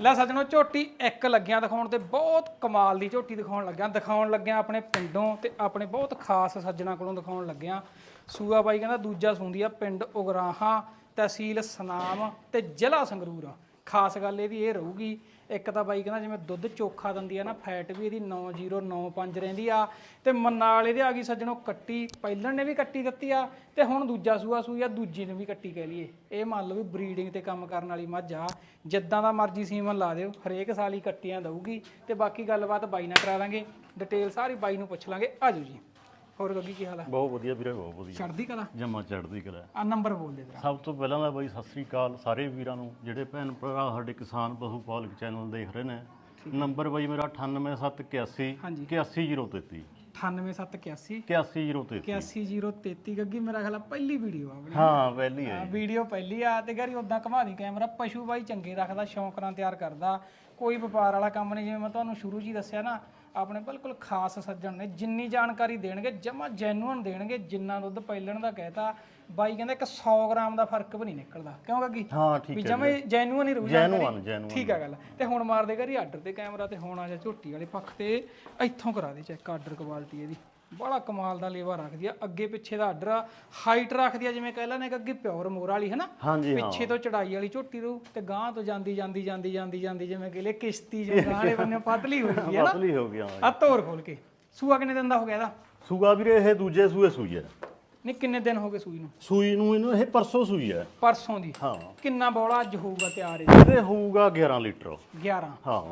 ਲੈ ਸੱਜਣੋ, ਝੋਟੀ ਇੱਕ ਲੱਗਿਆ ਦਿਖਾਉਣ ਤੇ ਬਹੁਤ ਕਮਾਲ ਦੀ ਝੋਟੀ ਦਿਖਾਉਣ ਲੱਗਿਆ। ਦਿਖਾਉਣ ਲੱਗਿਆ ਆਪਣੇ ਪਿੰਡੋਂ ਤੇ ਆਪਣੇ ਬਹੁਤ ਖਾਸ ਸੱਜਣਾ ਕੋਲੋਂ ਦਿਖਾਉਣ ਲੱਗਿਆ। ਸੂਆ ਬਾਈ ਕਹਿੰਦਾ, ਦੂਜਾ ਸੁੰਦੀ ਆ ਪਿੰਡ ਉਗਰਾਹਾਂ, ਤਹਿਸੀਲ ਸਨਾਮ ਤੇ ਜ਼ਿਲ੍ਹਾ ਸੰਗਰੂਰ। ਆ ਖਾਸ ਗੱਲ ਇਹਦੀ ਇਹ ਰਹੂਗੀ, ਇੱਕ ਤਾਂ ਬਾਈ ਕਹਿੰਦਾ ਜਿਵੇਂ ਦੁੱਧ ਚੋਖਾ ਦਿੰਦੀ ਆ ਨਾ, ਫੈਟ ਵੀ ਇਹਦੀ 9095 ਰਹਿੰਦੀ ਆ, ਤੇ ਮਨਾਲ ਇਹਦੇ ਆ ਗਈ ਸੱਜਣੋ ਕੱਟੀ, ਪਹਿਲਣ ਨੇ ਵੀ ਕੱਟੀ ਦਿੱਤੀ ਆ, ਤੇ ਹੁਣ ਦੂਜਾ ਸੂਆ ਸੂਈ ਆ, ਦੂਜੀ ਨੇ ਵੀ ਕੱਟੀ ਕਹਿ ਲਈਏ। ਇਹ ਮੰਨ ਲਓ ਵੀ ਬਰੀਡਿੰਗ ਤੇ ਕੰਮ ਕਰਨ ਵਾਲੀ ਮੱਝ ਆ, ਜਿੱਦਾਂ ਦਾ ਮਰਜ਼ੀ ਸੀਮਨ ਲਾ ਦਿਓ, ਹਰੇਕ ਸਾਲ ਹੀ ਕੱਟੀਆਂ ਦਊਗੀ, ਤੇ ਬਾਕੀ ਗੱਲਬਾਤ ਬਾਈ ਨਾਲ ਕਰਾ ਲਾਂਗੇ ਡਿਟੇਲ ਸਾਰੀ ਬਾਈ ਨੂੰ ਪੁੱਛ ਲਾਂਗੇ, ਆਜੋ ਜੀ। ਹੋਰ ਗੱਗੀ ਕੀ ਹਾਲ ਆ ਬਹੁਤ ਵਧੀਆ ਵੀਰੇ ਬਹੁਤ ਵਧੀਆ। ਛੱਡਦੀ ਕਲਾ? ਜਮਾ ਚੜ੍ਹਦੀ ਕਲਾ। ਆ ਨੰਬਰ ਬੋਲ ਦੇ ਜਰਾ ਸਭ ਤੋਂ ਪਹਿਲਾਂ ਤਾਂ ਬਾਈ ਸਤਿ ਸ੍ਰੀ ਅਕਾਲ ਸਾਰੇ ਵੀਰਾਂ ਨੂੰ ਜਿਹੜੇ ਭੈਣ ਭਰਾ ਸਾਡੇ ਕਿਸਾਨ ਪਸ਼ੂ ਪਾਲਕ ਚੈਨਲ ਦੇਖ ਰਹੇ ਨੇ। ਨੰਬਰ ਬਾਈ ਮੇਰਾ 98781 ਹਾਂਜੀ। 81033 98781 81033 81033 ਗੱਗੀ ਮੇਰਾ ਖਿਆਲ ਪਹਿਲੀ ਵੀਡੀਓ ਆ ਆਪਣੀ ਹਾਂ ਪਹਿਲੀ ਹੈ ਵੀਡੀਓ ਪਹਿਲੀ ਆ ਤੇ ਗਾਰੀ ਉਦਾਂ ਘੁਮਾ ਦੀ ਕੈਮਰਾ ਪਸ਼ੂ ਬਾਈ ਚੰਗੇ ਰੱਖਦਾ ਸ਼ੌਂਕ ਨਾਲ ਤਿਆਰ ਕਰਦਾ। ਕੋਈ ਵਪਾਰ ਵਾਲਾ ਕੰਮ ਨਹੀਂ ਜਿਵੇਂ ਮੈਂ ਤੁਹਾਨੂੰ ਸ਼ੁਰੂ ਹੀ ਦੱਸਿਆ ਨਾ ਆਪਣੇ ਬਿਲਕੁਲ ਖਾਸ ਸੱਜਣ ਨੇ ਜਿੰਨੀ ਜਾਣਕਾਰੀ ਦੇਣਗੇ ਜਮਾ ਜੈਨੂਅਨ ਦੇਣਗੇ ਜਿੰਨਾ ਦੁੱਧ ਪਹਿਲਣ ਦਾ ਕਹਿਤਾ ਬਾਈ ਕਹਿੰਦਾ ਇੱਕ 100 ਗ੍ਰਾਮ ਦਾ ਫ਼ਰਕ ਵੀ ਨਹੀਂ ਨਿਕਲਦਾ। ਕਿਉਂ ਗੱਗੀ ਹਾਂ ਵੀ ਠੀਕ ਹੈ ਜਮਾ ਜੈਨੂਅਨ ਹੀ ਰਹੂ ਜਾਣਕਾਰੀ। ਜੈਨੂਅਨ ਠੀਕ ਆ ਗੱਲ। ਤੇ ਹੁਣ ਮਾਰਦੇ ਕਰੀ ਆਰਡਰ ਤੇ ਕੈਮਰਾ ਤੇ ਹੁਣ ਆ ਜਾ ਝੋਟੀ ਵਾਲੇ ਪੱਖ ਤੇ ਇੱਥੋਂ ਕਰਾ ਦੇ ਚੈੱਕ ਆਰਡਰ ਕੁਆਲਿਟੀ ਇਹਦੀ। ਬੜਾ ਕਮਾਲ ਦਾ ਲੇਵਾ ਰੱਖਦੀ ਆ ਅੱਗੇ ਪਿੱਛੇ ਦਾ ਆਰਡਰ ਆ ਹਾਈਟ ਰੱਖਦੀ ਆ ਜਿਵੇਂ ਕਹਿ ਲੈਣੇ ਕਿ ਅੱਗੇ ਪਿਓਰ ਮੋਰ ਵਾਲੀ ਹੈ ਨਾ ਹਾਂਜੀ ਹਾਂ। ਪਿੱਛੇ ਤੋਂ ਚੜਾਈ ਵਾਲੀ ਝੋਟੀ ਰੂ ਤੇ ਗਾਂ ਤੋਂ ਜਾਂਦੀ ਜਾਂਦੀ ਜਾਂਦੀ ਜਾਂਦੀ ਜਾਂਦੀ ਜਿਵੇਂ ਕਿ ਲੈ ਕਿਸ਼ਤੀ ਜਿਵੇਂ ਗਾਂ ਵਾਲੇ ਬੰਨੇ ਪਤਲੀ ਹੋਈ ਹੈ ਨਾ ਪਤਲੀ ਹੋ ਗਿਆ ਆ ਤੋਰ ਖੋਲ ਕੇ। ਸੂਆ ਕਿੰਨੇ ਦਿਨ ਦਾ ਹੋ ਗਿਆ ਇਹਦਾ? ਸੂਗਾ ਵੀਰੇ ਇਹ ਦੂਜੇ ਸੂਏ ਸੂਈ ਹੈ ਨਹੀਂ ਕਿੰਨੇ ਦਿਨ ਹੋ ਗਏ ਸੂਈ ਨੂੰ? ਸੂਈ ਨੂੰ ਇਹਨੂੰ ਇਹ ਪਰਸੋਂ ਸੂਈ ਹੈ ਪਰਸੋਂ ਦੀ। ਹਾਂ। ਕਿੰਨਾ ਬੋਲਾ ਅੱਜ ਹੋਊਗਾ ਤਿਆਰ ਇਹ ਹੋਊਗਾ 11 ਲੀਟਰ। 11 ਹਾਂ।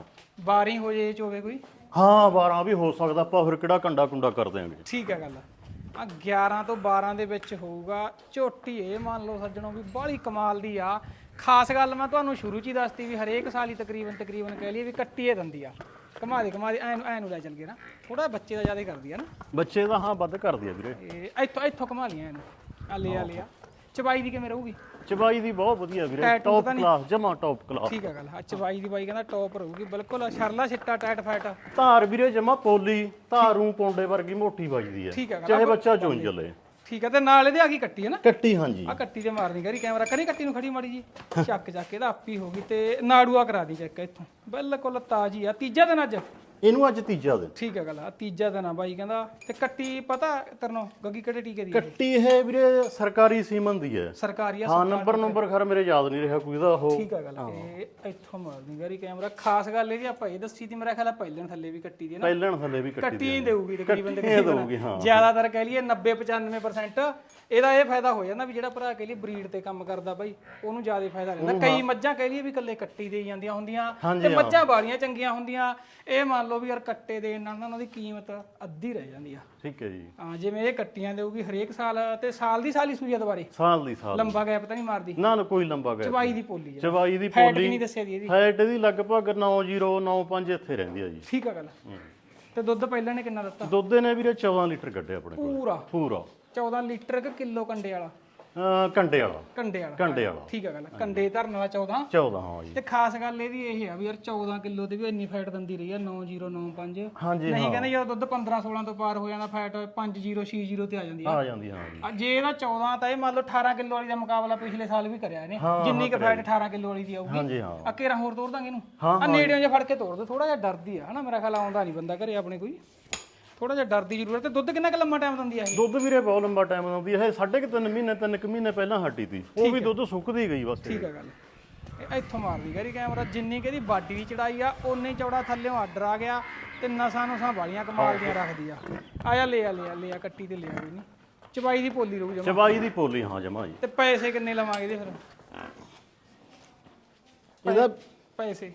12 ਹੋ ਜੇ ਚ ਹੋਵੇ ਕੋਈ? ਹਾਂ 12 ਵੀ ਹੋ ਸਕਦਾ ਆਪਾਂ ਫਿਰ ਕਿਹੜਾ ਕੰਡਾ ਕੁੰਡਾ ਕਰ ਦਿਆਂਗੇ। ਠੀਕ ਹੈ ਗੱਲ ਆ। 11 ਤੋਂ 12 ਦੇ ਵਿੱਚ ਹੋਊਗਾ। ਝੋਟੀ ਇਹ ਮੰਨ ਲਓ ਸੱਜਣੋ ਵੀ ਬਾਹਲੀ ਕਮਾਲ ਦੀ ਆ। ਖਾਸ ਗੱਲ ਮੈਂ ਤੁਹਾਨੂੰ ਸ਼ੁਰੂ ਚ ਹੀ ਦੱਸਤੀ ਵੀ ਹਰੇਕ ਸਾਲ ਹੀ ਤਕਰੀਬਨ ਤਕਰੀਬਨ ਕਹਿ ਲਈਏ ਵੀ ਕੱਟੀਏ ਦਿੰਦੀ ਆ। ਕਮਾ ਦੇ ਕਮਾ ਦੇ ਐ ਨੂੰ ਐ ਨੂੰ ਲੈ ਚੱਲ ਗਏ ਨਾ। ਥੋੜਾ ਬੱਚੇ ਦਾ ਜ਼ਿਆਦਾ ਕਰਦੀ ਆ ਨਾ। ਬੱਚੇ ਦਾ ਹਾਂ ਵੱਧ ਕਰਦੀ ਆ ਵੀਰੇ। ਇਹ ਇੱਥੋਂ ਇੱਥੋਂ ਕਮਾ ਲਿਆ ਇਹਨੂੰ। ਆ ਲਿਆ ਲਿਆ ਚਬਾਈ ਦੀ ਕਿਵੇਂ ਰਹੂਗੀ? ਚਬਾਈ ਦੀ ਬਹੁਤ ਵਧੀਆ ਵੀਰੇ ਟੌਪ? ਕਲਾਸ ਜਮਾ ਟੌਪ ਕਲਾਸ ਠੀਕ ਆ ਗੱਲ ਆ ਚਬਾਈ ਦੀ ਬਾਈ ਕਹਿੰਦਾ ਟੌਪ ਰਹੂਗੀ ਬਿਲਕੁਲ ਸ਼ਰਲਾ ਛਿੱਟਾ ਟੈਟ ਫੈਟ ਧਾਰ ਵੀਰੇ ਜਮਾ ਪੋਲੀ ਧਾਰੂ ਪੌਂਡੇ ਵਰਗੀ ਮੋਟੀ ਵੱਜਦੀ ਠੀਕ ਹੈ ਚਾਹੇ ਬੱਚਾ ਚੁੰਝ ਚੱਲੇ ਠੀਕ ਆ ਤੇ ਨਾਲ ਇਹਦੇ ਆ ਗਈ ਕੱਟੀ ਹੈ ਨਾ? ਕੱਟੀ ਹਾਂਜੀ। ਆ ਕੱਟੀ ਤੇ ਮਾਰਨੀ ਕਰੀ ਕੈਮਰਾ ਕਰੀ ਕੱਟੀ ਨੂੰ ਖੜੀ ਮਾੜੀ ਜੀ। ਚੱਕ ਚੱਕ ਇਹਦਾ ਆਪੀ ਹੋ ਗਈ ਤੇ ਨਾੜੂਆ ਕਰਾ ਦੀ ਚੈੱਕ ਇੱਥੋਂ। ਬਿਲਕੁਲ ਤਾਜੀ ਆ ਤੀਜਾ ਦਿਨ ਅੱਜ। ਇਹਨੂੰ ਅੱਜ ਤੀਜਾ ਦਿਨ। ਠੀਕ ਹੈ ਗੱਲ ਆ ਤੀਜਾ ਦਿਨ ਆ ਬਾਈ ਕਹਿੰਦਾ ਤੇ ਕੱਟੀ ਪਤਾ ਤਰਨੋ ਗੱਗੀ ਕਿਹੜੇ ਟੀਕੇ ਦੀ? ਕੱਟੀ ਇਹ ਵੀਰੇ ਸਰਕਾਰੀ ਸੀਮਨ ਦੀ ਹੈ। ਸਰਕਾਰੀ ਆ ਹਾਂ ਨੰਬਰ ਨੰਬਰ ਖਰ ਮੇਰੇ ਯਾਦ ਨਹੀਂ ਰਿਹਾ ਕੋਈ ਦਾ ਉਹ। ਠੀਕ ਆ ਗੱਲ ਇਹ ਇੱਥੋਂ ਮਾਰਨੀ ਕਰੀ ਕੈਮਰਾ। ਖਾਸ ਗੱਲ ਇਹਦੀ ਆਪਾਂ ਇਹ ਦੱਸੀ ਤੀ ਮੇਰਾ ਖਿਆਲ ਆ ਪਹਿਲਾਂ ਥੱਲੇ ਵੀ ਕੱਟੀ ਦੀ ਹੈ ਨਾ। ਪਹਿਲਣ ਥੱਲੇ ਵੀ ਕੱਟੀ ਕੱਟੀ ਹੀ ਦੇਊਗੀ ਤਕਰੀਬਨ ਕੱਟੀ ਹੀ ਦੇਊਗੀ, ਹਾਂ। ਜ਼ਿਆਦਾਤਰ ਕਹਿ ਲਈਏ 90 95% ਇਹਦਾ ਇਹ ਫਾਇਦਾ ਹੋ ਜਾਂਦਾ ਵੀ ਜਿਹੜਾ ਭਰਾ ਕਹਿ ਲਈਏ ਬਰੀਡ ਤੇ ਕੰਮ ਕਰਦਾ ਬਾਈ ਉਹਨੂੰ ਜ਼ਿਆਦਾ ਫਾਇਦਾ ਰਹਿੰਦਾ। ਕਈ ਮੱਝਾਂ ਕਹਿ ਲਈਏ ਵੀ ਇਕੱਲੇ ਕੱਟੀ ਦੇ ਜਾਂਦੀਆਂ ਹੁੰਦੀਆਂ ਤੇ ਮੱਝਾਂ ਬਾਲੀਆਂ ਚੰਗੀਆਂ ਹੁੰਦੀਆਂ। ਇਹ ਮੰਨ ਲਓ ਵੀ ਯਾਰ ਕੱਟੇ ਦੇਣ ਨਾਲ ਨਾ ਉਹਨਾਂ ਦੀ ਕੀਮਤ ਅੱਧੀ ਰਹਿ ਜਾਂਦੀ ਆ। ਠੀਕ ਹੈ ਜੀ। ਹਾਂ ਜਿਵੇਂ ਇਹ ਕੱਟੀਆਂ ਦੇਊਗੀ ਹਰੇਕ ਸਾਲ ਤੇ ਸਾਲ ਦੀ ਸਾਲ ਹੀ ਸੂਈ ਆ ਦੁਬਾਰੇ? ਸਾਲ ਦੀ ਸਾਲ ਲੰਬਾ ਗੈਪ ਤਾਂ ਨਹੀਂ ਮਾਰਦੀ। ਨਾ ਨਾ ਕੋਈ ਲੰਬਾ ਗਿਆ ਚਵਾਈ ਦੀ ਪੋਲੀ ਆ। ਚਵਾਈ ਦੀ ਫੈਟ ਵੀ ਪੋਲੀ ਨਹੀਂ ਦੱਸਿਆ ਦੀ ਇਹਦੀ। ਹਾਈਟ ਇਹਦੀ ਲਗਭਗ 9095 ਇੱਥੇ ਰਹਿੰਦੀ ਆ ਜੀ। ਠੀਕ ਆ ਗੱਲ। ਤੇ ਦੁੱਧ ਪਹਿਲਾਂ ਨੇ ਕਿੰਨਾ ਦਿੱਤਾ? ਦੁੱਧ ਨੇ ਵੀਰੇ 14 ਲੀਟਰ ਕੱਢਿਆ ਆਪਣੇ ਕੋਲ। ਪੂਰਾ। ਪੂਰਾ। 14 ਲੀਟਰ ਕਿ ਕਿਲੋ ਕੰਡੇ ਵਾਲਾ। ਕੰਡੇ ਵਾਲਾ। ਕੰਡੇ ਵਾਲਾ ਕੰਡੇ ਵਾਲਾ। ਠੀਕ ਆ ਗੱਲ ਕੰਡੇ ਧਰਨ ਵਾਲਾ 14 14 ਹਾਂ ਜੀ। ਤੇ ਖਾਸ ਗੱਲ ਇਹਦੀ ਇਹ ਆ ਵੀ ਯਾਰ 14 ਕਿਲੋ ਤੇ ਵੀ ਇੰਨੀ ਫੈਟ ਦਿੰਦੀ ਰਹੀ ਆ 9095 ਹਾਂਜੀ ਨਹੀਂ ਕਹਿੰਦੇ ਜਦੋਂ ਦੁੱਧ 15 16 ਤੋਂ ਪਾਰ ਹੋ ਜਾਂਦਾ ਫੈਟ 5060 ਤੇ ਆ ਜਾਂਦੀ ਆ। ਆ ਜਾਂਦੀ ਹਾਂ ਜੀ। ਆ ਜੇ ਇਹਦਾ 14 ਤਾਂ ਇਹ ਮੰਨ ਲਓ 18 ਕਿਲੋ ਵਾਲੀ ਦਾ ਮੁਕਾਬਲਾ ਪਿਛਲੇ ਸਾਲ ਵੀ ਕਰਿਆ ਇਹਨੇ। ਜਿੰਨੀ ਕੁ ਫੈਟ 18 ਕਿਲੋ ਵਾਲੀ ਦੀ ਆਊਗੀ। ਹਾਂਜੀ ਹਾਂ। ਆ ਕੇਰਾ ਹੋਰ ਤੋੜ ਦਾਂਗੇ ਇਹਨੂੰ? ਹਾਂ, ਆ ਨੇੜਿਓਂ ਜੇ ਫੜ ਕੇ ਤੋੜ ਦੋ ਥੋੜਾ ਜਿਹਾ ਡਰਦੀ ਆ ਹਨਾ ਮੇਰਾ ਖਿਆਲ ਆਉਂਦਾ ਨਹੀਂ ਬੰਦਾ ਘਰੇ ਆਪਣੇ ਕੋਈ। ਥੋੜਾ ਜਿਹਾ ਡਰਦੀ ਜ਼ਰੂਰ ਹੈ। ਤੇ ਦੁੱਧ ਕਿੰਨਾ ਕੁ ਲੰਮਾ ਟਾਈਮ ਦਿੰਦੀ ਆ ਇਹ? ਦੁੱਧ ਵੀਰੇ ਬਹੁਤ ਲੰਬਾ ਟਾਈਮ ਲਾਉਂਦੀ ਹੈ ਸਾਢੇ ਕੁ ਤਿੰਨ ਮਹੀਨੇ ਤਿੰਨ ਕੁ ਮਹੀਨੇ ਪਹਿਲਾਂ ਹੱਟੀ ਤੀ। ਉਹ ਵੀ ਦੁੱਧ ਸੁੱਕਦੀ ਗਈ ਬਸ ਠੀਕ ਆ ਗੱਲ। ਇਹ ਇੱਥੋਂ ਮਾਰਦੀ ਗਰੀ ਕੈਮਰਾ। ਜਿੰਨੀ ਕਿ ਇਹਦੀ ਬਾਡੀ ਦੀ ਚੜਾਈ ਆ ਓਨੇ ਚੌੜਾ ਥੱਲੇੋਂ ਆਰਡਰ ਆ ਗਿਆ ਤੇ ਨਸਾਂ ਨਸਾਂ ਵਾਲੀਆਂ ਕਮਾਲ ਦੀਆਂ ਰੱਖਦੀ ਆ। ਆਇਆ ਲੈ ਆ ਲੈ ਆ ਲੈ ਆ ਕੱਟੀ ਤੇ ਲਿਆ ਕੋਈ ਨਹੀਂ ਚਬਾਈ ਦੀ ਪੋਲੀ ਰਹੂ ਜਮਾ। ਚਬਾਈ ਦੀ ਪੋਲੀ ਹਾਂ ਜਮਾ ਜੀ। ਤੇ ਪੈਸੇ ਕਿੰਨੇ ਲਵਾਂਗੇ ਇਹਦੇ ਫਿਰ? ਇਹਦਾ ਪੈਸੇ।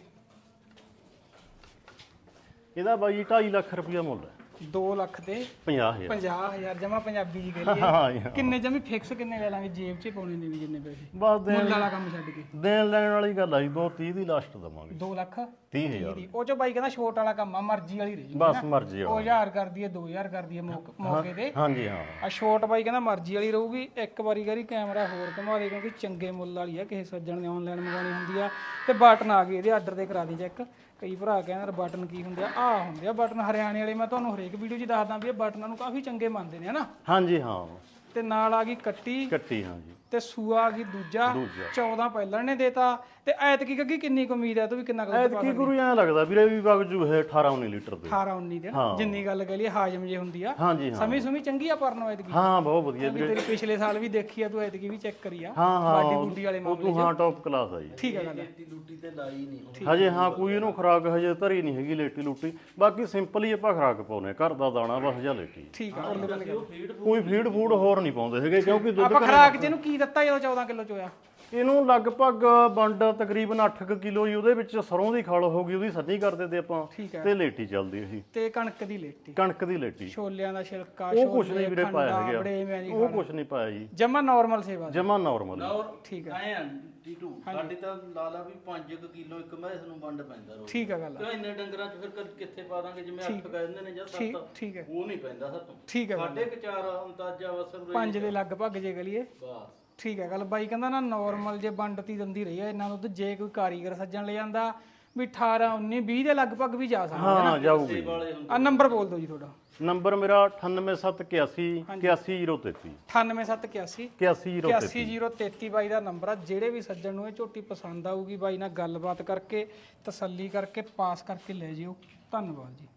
ਇਹਦਾ ਬਾਈ 2.5 ਲੱਖ ਰੁਪਇਆ ਮੁੱਲ ਹੈ। 2 ਲੱਖ ਤੇ 50000 50000 ਜਮਾ ਪੰਜਾਬੀ ਜੀ ਕਰੀਏ। ਕਿੰਨੇ ਜਮੀ ਫਿਕਸ ਕਿੰਨੇ ਲੈ ਲਾਂਗੇ? ਜੇਬ 'ਚ ਪਾਉਣੇ ਨੇ ਵੀ ਜਿੰਨੇ ਪੈਸੇ। ਬਸ ਦੇਣ ਵਾਲਾ ਕੰਮ ਛੱਡ ਕੇ। ਦੇਣ ਲੈਣ ਵਾਲੀ ਗੱਲ ਆ ਜੀ 230 ਦੀ ਲਾਸਟ ਦਵਾਂਗੇ। 2 ਲੱਖ? 30000 ਦੀ। ਉਹ ਚੋਂ ਬਾਈ ਕਹਿੰਦਾ ਛੋਟ ਵਾਲਾ ਕੰਮ ਆ ਮਰਜ਼ੀ ਵਾਲੀ ਰਹੀ। ਬਸ ਮਰਜ਼ੀ ਉਹ 1000 ਕਰਦੀ ਹੈ 2000 ਕਰਦੀ ਹੈ ਮੌਕ- ਤੇ। ਹਾਂਜੀ ਹਾਂ। ਆ ਸ਼ੋਟ ਬਾਈ ਕਹਿੰਦਾ ਮਰਜ਼ੀ ਵਾਲੀ ਰਹੂਗੀ। ਇੱਕ ਵਾਰੀ ਕਰੀ ਕੈਮਰਾ ਹੋਰ ਘੁਮਾ ਦੇ ਕਿਉਂਕਿ ਚੰਗੇ ਮੁੱਲ ਵਾਲੀ ਆ। ਕਿਸੇ ਸੱਜਣ ਨੇ ਆਨਲਾਈਨ ਮੰਗਾਉਣੀ ਹੁੰਦੀ ਆ। ਤੇ ਬਟਨ ਆ ਗਏ ਇਹਦੇ ਆਰਡਰ ਤੇ ਕਰਾ ਦੀ ਚੈੱਕ ਕਈ ਭਰਾ ਕਹਿੰਦੇ ਬਟਨ ਕੀ ਹੁੰਦੇ ਆ? ਆ ਹੁੰਦੇ ਆ ਬਟਨ। ਹਰਿਆਣੇ ਵਾਲੇ ਮੈਂ ਤੁਹਾਨੂੰ ਹਰੇਕ ਵੀਡੀਓ 'ਚ ਦੱਸਦਾ ਵੀ ਇਹ ਬਟਨਾਂ ਨੂੰ ਕਾਫੀ ਚੰਗੇ ਮੰਨਦੇ ਨੇ ਹਨਾ ਹਾਂਜੀ ਹਾਂ। ਤੇ ਨਾਲ ਆ ਗਈ ਕੱਟੀ। ਕੱਟੀ ਹਾਂ ਜੀ। ਤੇ ਸੂਆ ਕੀ ਦੂਜਾ ਦੂਜਾ। 14 ਪਹਿਲਾਂ ਨੇ ਦੇਤਾ ਤੇ ਐਤਕੀ ਗੱਗੀ ਕਿੰਨੀ ਕੁ ਉਮੀਦ ਹੈ ਤੂੰ ਵੀ ਕਿੰਨਾ ਕੁ ਐਤਕੀ ਗੁਰੂ ਐਂ ਲੱਗਦਾ ਵੀਰੇ ਵੀ ਵਗ ਜੂ ਇਹ 18 19 ਲੀਟਰ ਦੇ। 18 19 ਦੇ ਜਿੰਨੀ ਗੱਲ ਕਹ ਲਈ ਹਾਜਮ ਜੇ ਹੁੰਦੀ ਆ। ਹਾਂਜੀ ਹਾਂ। ਸਮੀ ਸੁਮੀ ਚੰਗੀ ਆ ਪਰਨੋ ਐਤਕੀ? ਹਾਂ ਬਹੁਤ ਵਧੀਆ ਵੀ ਤੇਰੀ ਪਿਛਲੇ ਸਾਲ ਵੀ ਦੇਖੀ ਆ ਤੂੰ ਐਤਕੀ ਵੀ ਚੈੱਕ ਕਰੀ ਆ। ਹਾਂ ਹਾਂ। ਬਾਡੀ ਬੁੱਡੀ ਵਾਲੇ ਉਹ ਮਾਮਲੇ ਤੂੰ ਹਾਂ ਟੌਪ ਕਲਾਸ ਆ ਜੀ। ਠੀਕ ਹੈ ਗੱਲ। ਲੇਟੀ ਲੂਟੀ ਤੇ ਲਾਈ ਨਹੀਂ ਹਜੇ ਹਾਂ ਕੋਈ ਇਹਨੂੰ ਖੁਰਾਕ ਹਜੇ ਧਰੀ ਨਹੀਂ ਹੈਗੀ ਲੇਟੀ ਲੂਟੀ। ਬਾਕੀ ਸਿੰਪਲ ਹੀ ਆਪਾਂ ਖੁਰਾਕ ਪਾਉਨੇ ਘਰ ਦਾ ਦਾਣਾ ਬਸ ਜਾਂ ਲੇਟੀ। ਠੀਕ ਆ। ਕੋਈ ਫੀਡ ਫੂਡ ਹੋਰ ਨਹੀਂ ਪਾਉਂਦੇ ਹੈਗੇ ਕਿਉਂਕਿ ਦੁੱਧ ਆਪਾਂ ਖਰਾਕ ਜਿਹਨੂੰ ਕੀ ਦਿੱਤਾ ਜਦੋਂ 14 ਕਿਲੋ ਚ ਹੋਇਆ ਇਹਨੂੰ ਲਗਭਗ ਵੰਡ ਤਕਰੀਬਨ 8 ਕਿਲੋ ਹੀ ਉਹਦੇ ਵਿੱਚ ਸਰੋਂ ਦੀ ਖਲ ਹੋ ਗਈ ਉਹਦੀ ਸੱਜੀ ਕਰਦੇ ਤੇ ਆਪਾਂ। ਠੀਕ ਹੈ। ਤੇ ਲੇਟੀ ਚੱਲਦੀ ਸੀ। ਤੇ ਕਣਕ ਦੀ ਲੇਟੀ। ਕਣਕ ਦੀ ਲੇਟੀ। ਛੋਲਿਆਂ ਦਾ ਛਿਲਕਾ ਉਹ ਕੁਛ ਨਹੀਂ ਵੀਰੇ ਪਾਇਆ ਹੈਗਾ। ਉਹ ਕੁਛ ਨਹੀਂ ਪਾਇਆ ਜੀ। ਜਮਾ ਨਾਰਮਲ ਸੇਵਾ। ਜਮਾ ਨਾਰਮਲ ਔਰ ਠੀਕ ਹੈ। ਆਏ ਆ ਟੀਟੂ ਸਾਡੀ ਤਾਂ ਲਾਲਾ ਵੀ 5 ਕਿਲੋ ਇੱਕ ਮੈਸ ਨੂੰ ਵੰਡ ਪੈਂਦਾ ਰੋ ਠੀਕ ਆ ਗੱਲ ਕਿਉਂ ਇੰਨੇ ਡੰਗਰਾਂ ਚ ਫਿਰ ਕਦ- ਕਿੱਥੇ ਪਾ ਦਾਂਗੇ ਜਿਵੇਂ 8 ਕਹਿੰਦੇ ਨੇ ਜਾਂ ਠੀਕ 7 ਠੀਕ ਹੈ। ਉਹ ਨਹੀਂ ਪੈਂਦਾ ਸਾਤੋਂ। ਠੀਕ ਹੈ। ਗੱਲ। ਸਾਡੇ ਕਿ ਚਾਰ ਅੰਦਾਜ਼ਾ ਵਸਰ ਪੰਜ ਦੇ ਲਗਭਗ ਜੇ ਗਲੀਏ ਬਸ। ਠੀਕ ਹੈ ਗੱਲ ਬਾਈ ਕਹਿੰਦਾ ਨਾ ਨਾਰਮਲ ਜੇ ਵੰਡਤੀ ਦਿੰਦੀ ਰਹੀ ਹੈ ਇਹਨਾਂ ਨੂੰ ਤੇ ਜੇ ਕੋਈ ਕਾਰੀਗਰ ਸੱਜਣ ਲੈ ਜਾਂਦਾ ਵੀ 18 19 20 ਦੇ ਲਗਭਗ ਵੀ ਜਾ ਸਕਦਾ ਹਾਂ ਜਾਊਗੀ। ਆ ਨੰਬਰ ਬੋਲ ਦਿਓ ਜੀ ਤੁਹਾਡਾ। ਨੰਬਰ ਮੇਰਾ 98781 81033 98781 81033 81033 ਬਾਈ ਦਾ ਨੰਬਰ ਆ ਜਿਹੜੇ ਵੀ ਸੱਜਣ ਨੂੰ ਇਹ ਝੋਟੀ ਪਸੰਦ ਆਊਗੀ ਬਾਈ ਨਾਲ ਗੱਲਬਾਤ ਕਰਕੇ ਤਸੱਲੀ ਕਰਕੇ ਪਾਸ ਕਰਕੇ ਲੈ ਜਿਓ। ਧੰਨਵਾਦ ਜੀ।